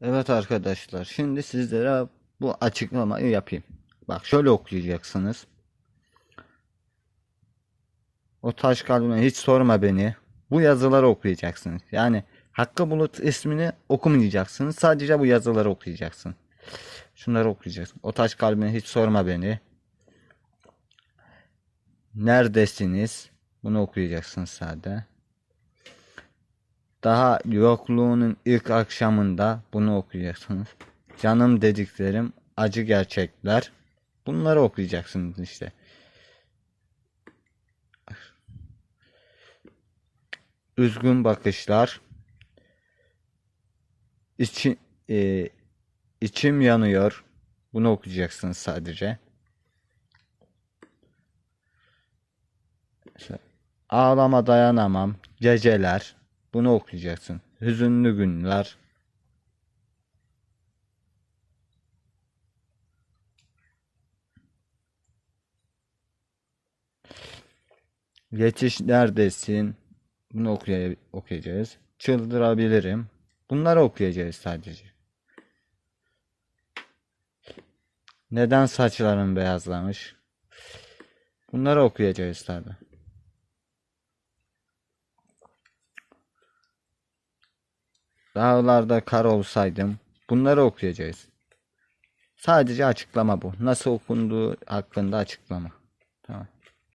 Evet arkadaşlar, şimdi sizlere bu açıklamayı yapayım. Bak şöyle okuyacaksınız. O taş kalbine hiç sorma beni. Bu yazıları okuyacaksınız. Yani Hakkı Bulut ismini okumayacaksınız. Sadece bu yazıları okuyacaksın. Şunları okuyacaksın. O taş kalbine hiç sorma beni. Neredesiniz? Bunu okuyacaksınız sadece. Daha yokluğunun ilk akşamında bunu okuyacaksınız. Canım dediklerim acı gerçekler. Bunları okuyacaksınız işte. Üzgün bakışlar. İçi, e, içim yanıyor. Bunu okuyacaksınız sadece. Ağlama dayanamam. Geceler. Bunu okuyacaksın. Hüzünlü günler. Yetiş neredesin? Bunu okuya- okuyacağız. Çıldırabilirim. Bunları okuyacağız sadece. Neden saçların beyazlamış? Bunları okuyacağız tabi. Dağlarda kar olsaydım. Bunları okuyacağız. Sadece açıklama bu. Nasıl okunduğu hakkında açıklama. Tamam.